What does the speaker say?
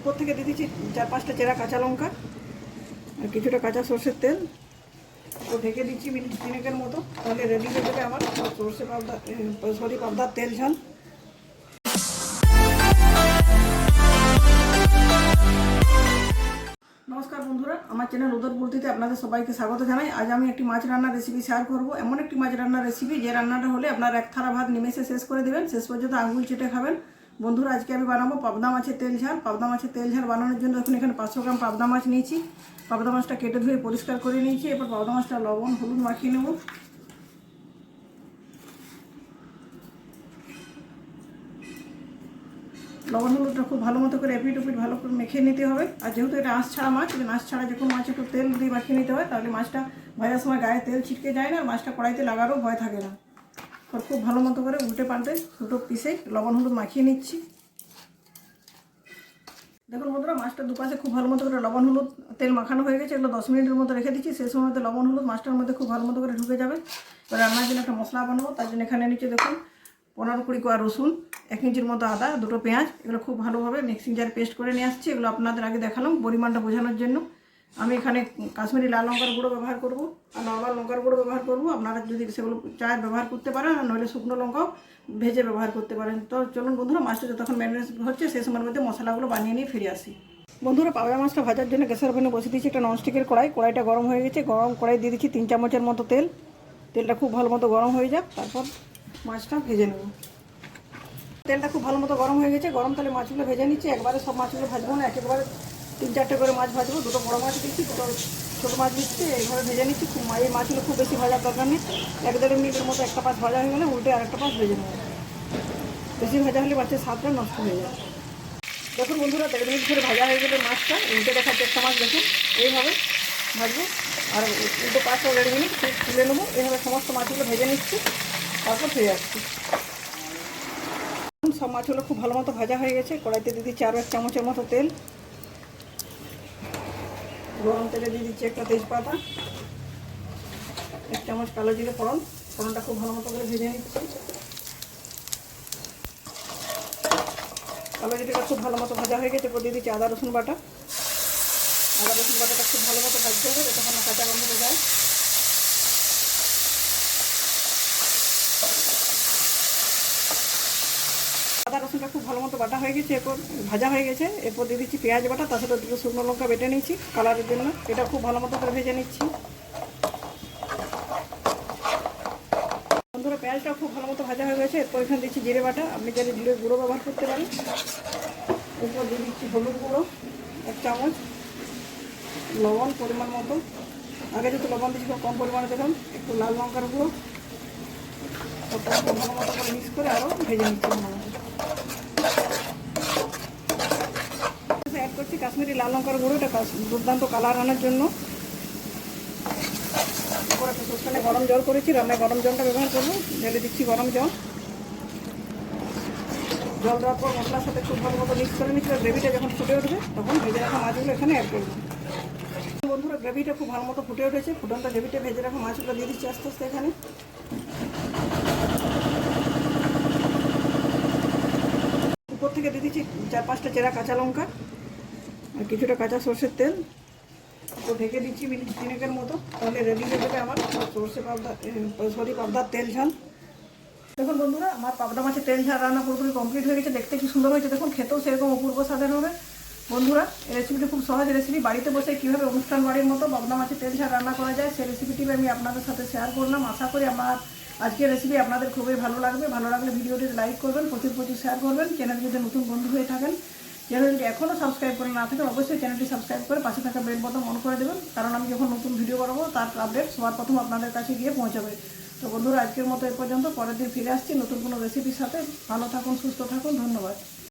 উপর থেকে দিয়ে দিচ্ছি চার পাঁচটা চেরা কাঁচা লঙ্কা আর কিছুটা কাঁচা সর্ষের তেল। ও ঢেকে দিচ্ছি মিনিট তিনেকের মতো। তাহলে রেডি হয়ে যাবে আমার সর্ষে পাবদা সরি, পাবদার তেল ঝাল। নমস্কার বন্ধুরা, আমার চ্যানেল উদর বলতিতে আপনাদের সবাইকে স্বাগত জানাই। আজ আমি একটি মাছ রান্নার রেসিপি শেয়ার করব। এমন একটি মাছ রান্নার রেসিপি যে রান্নাটা হলে আপনার এক থালা ভাত নিমেষে শেষ করে দেবেন, শেষ পর্যন্ত আঙুল চেটে খাবেন। বন্ধুরা, আজকে আমি বানাবো পাবদা মাছের তেল ঝাল। পাবদা মাছের তেল ঝাল বানানোর জন্য এখন এখানে পাঁচশো গ্রাম পাবদা মাছ নিয়েছি। পাবদা মাছটা কেটে ধুয়ে পরিষ্কার করে নিয়েছি। এরপর পাবদা মাছটা লবণ, হলুদ মাখিয়ে নেব। লবণ, হলুদটা খুব ভালো মতো করে এপিট উপিট ভালো করে মেখে নিতে হবে। আর যেহেতু এটা আঁশ ছাড়া মাছ আঁশ ছাড়া যে কোনো মাছ একটু তেল দিয়ে মাখিয়ে নিতে হয়, তাহলে মাছটা ভাজার সময় গায়ে তেল ছিটকে যায় না, আর মাছটা কড়াইতে লাগারও ভয় থাকে না। তো খুব ভালো মতো করে উল্টে পাল্টে দুটো পিসে লবণ হলুদ মাখিয়ে নিচ্ছি। দেখুন বন্ধুরা, মাছটা দুপাশে খুব ভালো মতো করে লবণ হলুদ তেল মাখানো হয়ে গেছে, এগুলো দশ মিনিটের মতো রেখে দিচ্ছি। সেই সময়তে লবণ হলুদ মাছটার মধ্যে খুব ভালো মতো করে ঢুকে যাবে। এবার রান্নার জন্য একটা মশলা বানাবো, তার জন্য এখানে নিচে দেখুন, পনেরো কুড়ি কোয়া রসুন, এক ইঞ্চির মতো আদা, দুটো পেঁয়াজ, এগুলো খুব ভালোভাবে মিক্সিং জার পেস্ট করে নিয়ে আসছি। এগুলো আপনাদের আগে দেখালাম পরিমাণটা বোঝানোর জন্য। আমি এখানে কাশ্মীরি লাল লঙ্কার গুঁড়ো ব্যবহার করব, আর নর্মাল লঙ্কার গুঁড়ো ব্যবহার করব। আপনারা যদি সেগুলো চায় ব্যবহার করতে পারেন, আর নইলে শুকনো লঙ্কাও ভেজে ব্যবহার করতে পারেন। তো চলুন বন্ধুরা, মাছটা যতক্ষণ ম্যারিনেট হচ্ছে, সেই সময়ের মধ্যে মশলাগুলো বানিয়ে নিয়ে ফিরে আসি। বন্ধুরা পাবদা মাছটা ভাজার জন্য গ্যাসের ওভেনে বসে দিয়েছি একটা ননস্টিকের কড়াই। কড়াইটা গরম হয়ে গেছে। গরম কড়াই দিয়ে দিচ্ছি তিন চামচের মতো তেল। তেলটা খুব ভালো মতো গরম হয়ে যাক, তারপর মাছটা ভেজে নেব। তেলটা খুব ভালো মতো গরম হয়ে গেছে। গরম তেলে মাছগুলো ভেজে নিচ্ছি। একবারে সব মাছগুলো ভাজবো না, একেবারে তিন চারটে করে মাছ ভাজবো, দুটো বড়ো মাছ দিচ্ছি, দুটো ছোটো মাছ দিচ্ছি, এইভাবে ভেজে নিচ্ছি। খুব এই মাছগুলো খুব বেশি ভাজার দরকার নেই। এক দেড় মিনিটের মতো একটা পাশ ভাজা হয়ে গেলে উল্টে আরেকটা পাশ ভেজে নেব। বেশি ভাজা হলে মাছের স্বাদটা নষ্ট হয়ে যায়। দেখুন বন্ধুরা, দেড় মিনিট ধরে ভাজা হয়ে গেলে মাছটা। উল্টে দেখাচ্ছে একটা মাছ দেখুন। এইভাবে ভাজবো। আর উল্টো পাঁচটা দেড় মিনিট তুলে নেব। এইভাবে সমস্ত মাছগুলো ভেজে নিচ্ছি। তারপর ফিরে আসছি। সব মাছগুলো খুব ভালো মতো ভাজা হয়ে গেছে। কড়াইতে দিয়ে দিচ্ছি আরও এক চামচের মতো তেল। গরম তেলে দিয়ে দিচ্ছি একটা তেজপাতা, এক চামচ কালো জিরে ফোড়ন, ফোড়নটা খুব ভালো মতো করে ভেজে নিচ্ছি। কালো জিরেটা খুব ভালো মতো ভাজা হয়ে গেছে দিয়ে দিচ্ছি আদা রসুন বাটা। আদা রসুন বাটাটা খুব ভালো মতো ভাজতে হবে, যতক্ষণ না কাঁচা গন্ধ যায় রসুনটা খুব ভালো মতো বাটা হয়ে গেছে, এরপর ভাজা হয়ে গেছে, এরপর দিয়ে দিচ্ছি পেঁয়াজ বাটা, তার সাথে দুটো শুকনো লঙ্কা বেটে নিচ্ছি কালারের জন্য। এটা খুব ভালো মতো করে ভেজে নিচ্ছি। বন্ধুরা, পেঁয়াজটা খুব ভালো মতো ভাজা হয়ে গেছে, এরপর এখানে দিচ্ছি জিরে বাটা। আপনি যাতে জিরে গুঁড়ো ব্যবহার করতে পারেন। এরপর দিয়ে দিচ্ছি হলুদ গুঁড়ো, এক চামচ লবণ পরিমাণ মতো। আগে যেহেতু লবণ দিচ্ছি কম পরিমাণে দিলাম একটু লাল লঙ্কার গুঁড়ো। ভালো মতো করে মিক্স করে আরও ভেজে নিচ্ছি ভালো মতো অ্যাড কাশ্মীরি লাল লঙ্কার গুঁড়ো এটা দুর্দান্ত কালার আনার জন্য। এরপর একটা গরম জল করেছি, রান্নায় গরম জলটা ব্যবহার করব। ঢেলে দিচ্ছি গরম জল। জল দেওয়ার পর মশলার সাথে খুব ভালো মতো মিক্স করে নিচ্ছি গ্রেভিটা যখন ফুটে উঠবে, তখন ভেজে রাখা মাছগুলো এখানে অ্যাড করব। বন্ধুরা গ্রেভিটা খুব ভালো মতো ফুটে উঠেছে। ফুটনটা গ্রেভিটা ভেজে রাখা মাছগুলো দিয়ে দিচ্ছি আস্তে আস্তে এখানে। উপর থেকে দিয়ে দিচ্ছি চার পাঁচটা চেরা কাঁচা লঙ্কা। আর কিছুটা কাঁচা সর্ষের তেল। তো ঢেকে দিচ্ছি মিনিট তিনেকের মতো। তাহলে রেডি হয়ে যাবে আমার সর্ষে পাবদা সরি পাবদার তেল ঝাল। দেখুন বন্ধুরা, আমার পাবদা মাছের তেল ঝাল রান্না পুরোপুরি কমপ্লিট হয়ে গেছে। দেখতে কি সুন্দর হয়েছে? দেখুন, খেতেও সেরকম অপূর্ব স্বাদের হবে। বন্ধুরা, এই রেসিপিটি খুব সহজ রেসিপি বাড়িতে বসে কীভাবে অনুষ্ঠান বাড়ির মতো পাবদা মাছের তেল ঝাল রান্না করা যায়, সেই রেসিপিটি আমি আপনাদের সাথে শেয়ার করলাম। আশা করি আমার আজকের রেসিপি আপনাদের খুবই ভালো লাগবে। ভালো লাগলে ভিডিওটি লাইক করবেন, প্রচুর প্রচুর শেয়ার করবেন। চ্যানেল যদি নতুন বন্ধু হয়ে থাকেন চ্যানেলটি এখনও সাবস্ক্রাইব করে না থাকেন অবশ্যই চ্যানেলটি সাবস্ক্রাইব করে পাশে থাকা বেল বটন অন করে দেবেন। কারণ আমি যখন নতুন ভিডিও বানাবো, তার আপডেট সবার প্রথম আপনাদের কাছে গিয়ে পৌঁছাবে। তো বন্ধুরা, আজকের মতো এ পর্যন্ত, পরের দিন ফিরে আসছি নতুন কোনো রেসিপির সাথে। ভালো থাকুন, সুস্থ থাকুন, ধন্যবাদ।